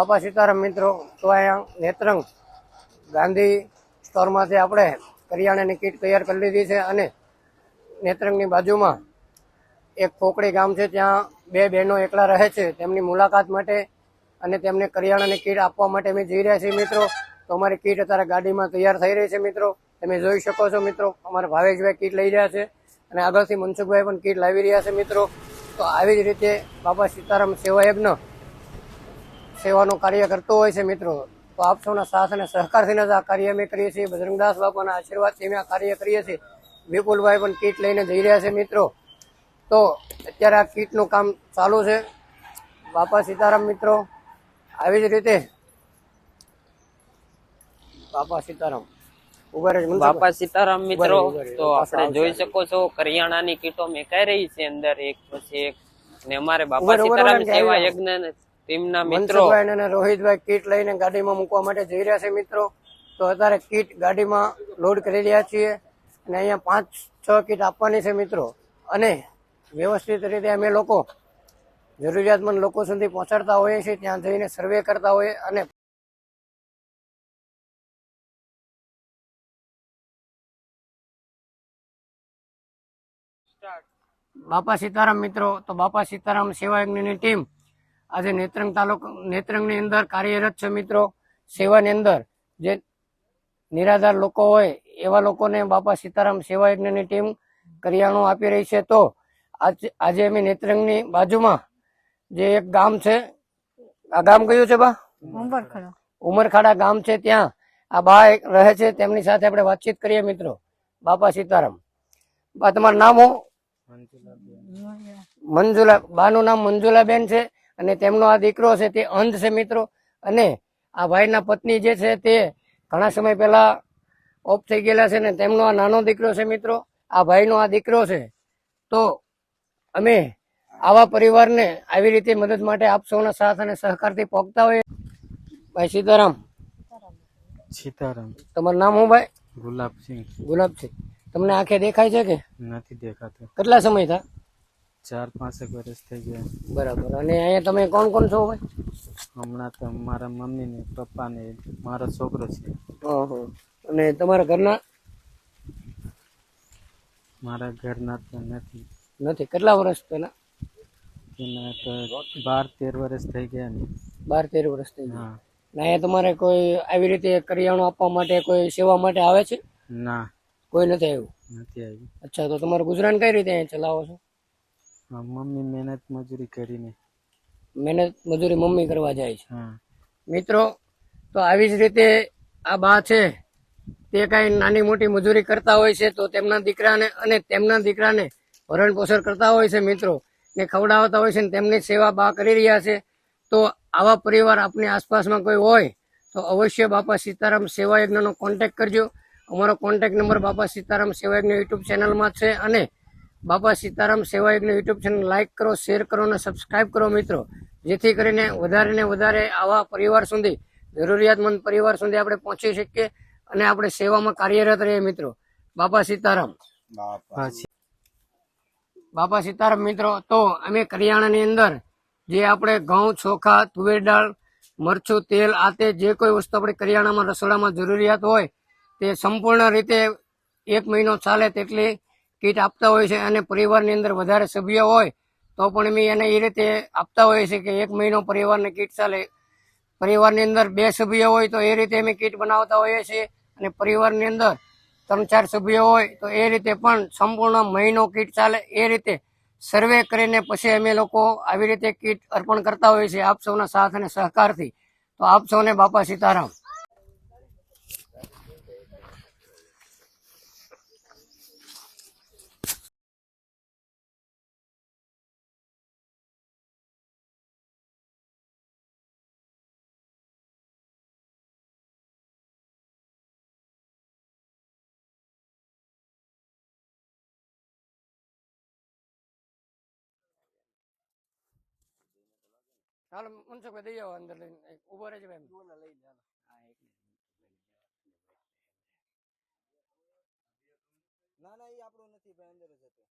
બાપા સીતારામ મિત્રો, તો અહીંયા નેત્રંગ ગાંધી સ્ટોરમાંથી આપણે કરિયાણાની કીટ તૈયાર કરી લીધી છે અને નેત્રંગની બાજુમાં એક ફોકડી ગામ છે, ત્યાં બે બહેનો એકલા રહે છે. તેમની મુલાકાત માટે અને તેમને કરિયાણાની કીટ આપવા માટે અમે જઈ રહ્યા છીએ મિત્રો. તો અમારી કીટ અત્યારે ગાડીમાં તૈયાર થઈ રહી છે મિત્રો. તમે જોઈ શકો છો મિત્રો, અમારા ભાવેશભાઈ કીટ લઈ રહ્યા છે અને આગળથી મનસુખભાઈ પણ કીટ લાવી રહ્યા છે મિત્રો. તો આવી જ રીતે બાબા સીતારામ સેવા યજ્ઞ સેવાનું કાર્ય કરતો હોય છે મિત્રો. તો આપ સૌના સાથ અને સહકારથી જ આ કાર્ય અમે કરીએ છીએ. બજરંગદાસ બાપાના આશીર્વાદથી અમે આ કાર્ય કરીએ છીએ. વિપુલભાઈ પણ કીટ લઈને જઈ રહ્યા છે મિત્રો. તો અત્યારે આ કીટનું કામ ચાલુ છે. બાપા સીતારામ મિત્રો આવી જ રીતે બાપા સીતારામ. બાપા સીતારામ મિત્રો તો આપણે જોઈ શકો છો કરિયાણાની કીટો મેકાઈ રહી છે અંદર. એક પછી એક. ને અમારે બાપા સીતારામ સેવા યજ્ઞ ટીમના મિત્રો. અને રોહિતભાઈ કીટ લઈને ગાડીમાં મૂકવા માટે જઈ રહ્યા છે મિત્રો. તો અત્યારે કીટ ગાડીમાં લોડ કરી રહ્યા છીએ અને અહીંયા પાંચ, છ કીટ આપવાની છે મિત્રો. અને વ્યવસ્થિત રીતે અમે લોકો જરૂરિયાતમંદ લોકો સુધી પહોંચાડતા હોઈએ છીએ, ત્યાં જઈને સર્વે કરતા હોઈએ અને બાપા સીતારામ મિત્રો, તો બાપા સીતારામ સેવા યજ્ઞની ટીમ આજે નેત્રંગ તાલુકા નેત્રંગની અંદર કાર્યરત છે મિત્રો સેવાની અંદર. જે નિરાધાર લોકો હોય એવા લોકોને બાપા સીતારામ સેવા યજ્ઞની ટીમ કરિયાણું આપી રહી છે. તો આજે આજે અમે નેત્રંગની બાજુમાં જે એક ગામ છે આ ગામ કયું છે બા? ઉમરખાડા. ગામ છે ત્યાં. આ બા એક રહે છે તેમની સાથે આપણે વાતચીત કરીએ મિત્રો. બાપા સીતારામ. બા તમારું નામ હું? મંજુલા બાનું નામ મંજુલાબેન છે. અને તેમનો આ દીકરો છે તે અંધ છે મિત્રો. અને આ ભાઈના પત્ની જે છે તે ઘણા સમય પહેલા ઓફ થઈ ગયેલા છે ને તેમનો આ નાનો દીકરો છે મિત્રો. આ ભાઈનો આ દીકરો છે. તો અમે આવા પરિવારને આવી રીતે મદદ માટે આપ સૌના સાથ અને સહકારથી પહોંચતા હોય ભાઈ સીતારામ. સીતારામ. તમારું નામ હું ભાઈ? ગુલાબસિંહ. ગુલાબસિંહ. તમને આંખે દેખાય છે કે? નથી દેખાતું. કેટલા સમય થા ચાર પાંચેક વર્ષ થઈ ગયા. બરાબર. અને અહીંયા તમે કોણ કોણ છો ભાઈ? હમણાં તો મારા મમ્મી ને પપ્પા ને મારો છોકરો છે. ઓહો. અને તમારા ઘરના? મારા ઘરના તો નથી. નથી. કેટલા વર્ષ પહેલા? એના તો બાર તેર વર્ષ થઈ ગયા ને. બાર તેર વર્ષ થઈ ગયા. ને અહીંયા તમારે કોઈ આવી રીતે કરિયાણું આપવા માટે કોઈ સેવા માટે આવે છે? ના. કોઈ નથી આવ્યું? નથી આવ્યું. અચ્છા તો તમારું ગુજરાન કઈ રીતે અહીંયા ચલાવો છો? મમ્મી મહેનત મજૂરી કરીને. મહેનત મજૂરી મમ્મી કરવા જાય છે. મિત્રો તો આવી જ રીતે આ બા છે તે કઈ નાની મોટી મજૂરી કરતા હોય છે તો તેમના દીકરાને અને તેમના દીકરાને ભરણ પોષણ કરતા હોય છે મિત્રો. ને ખવડાવતા હોય છે ને તેમની સેવા બા કરી રહ્યા છે. તો આવા પરિવાર આપની આસપાસમાં કોઈ હોય તો અવશ્ય બાપા સીતારામ સેવા યજ્ઞનો કોન્ટેક્ટ કરજો. અમારો કોન્ટેક્ટ નંબર બાપા સીતારામ સેવા યજ્ઞ યુટ્યુબ ચેનલમાં છે અને બાપા સીતારામ સેવા યજ્ઞ યુટ્યુબ ચેનલ લાઇક કરો શેર કરો અને સબસ્ક્રાઇબ કરો મિત્રો. જેથી કરીને વધારે ને વધારે આવા પરિવાર સુધી જરૂરિયાતમંદ પરિવાર સુધી આપણે પહોંચી શકીએ અને આપણે સેવામાં કાર્યરત રહીએ મિત્રો. બાપા સીતારામ. બાપા. સીતારામ મિત્રો તો અમે કરિયાણાની અંદર જે આપણે ઘઉં ચોખા તુવેર દાળ મરચું તેલ આ તે જે કોઈ વસ્તુ આપણે કરિયાણામાં રસોડામાં જરૂરિયાત હોય તે સંપૂર્ણ રીતે એક મહિનો ચાલે તેટલી કીટ આપતા હોય છે અને પરિવારની અંદર વધારે સભ્ય હોય, તો પણ અમે એને એ રીતે આપતા હોઈએ છીએ કે એક મહિનો પરિવારને કીટ ચાલે. પરિવારની અંદર બે સભ્ય હોય, તો એ રીતે અમે કીટ બનાવતા હોઈએ છીએ. અને પરિવારની અંદર ત્રણ ચાર સભ્યો હોય, તો એ રીતે પણ સંપૂર્ણ મહિનો કીટ ચાલે. એ રીતે સર્વે કરીને પછી અમે લોકો આવી રીતે કીટ અર્પણ કરતા હોઈએ છીએ આપ સૌના સાથ અને સહકારથી. તો આપ સૌને બાપા સીતારામ. ચાલો મનસુખભાઈ દઈ આવો અંદર લઈને. ઊભો રહેજો ભાઈ ના ના એ આપણું નથી ભાઈ અંદર જ હતો.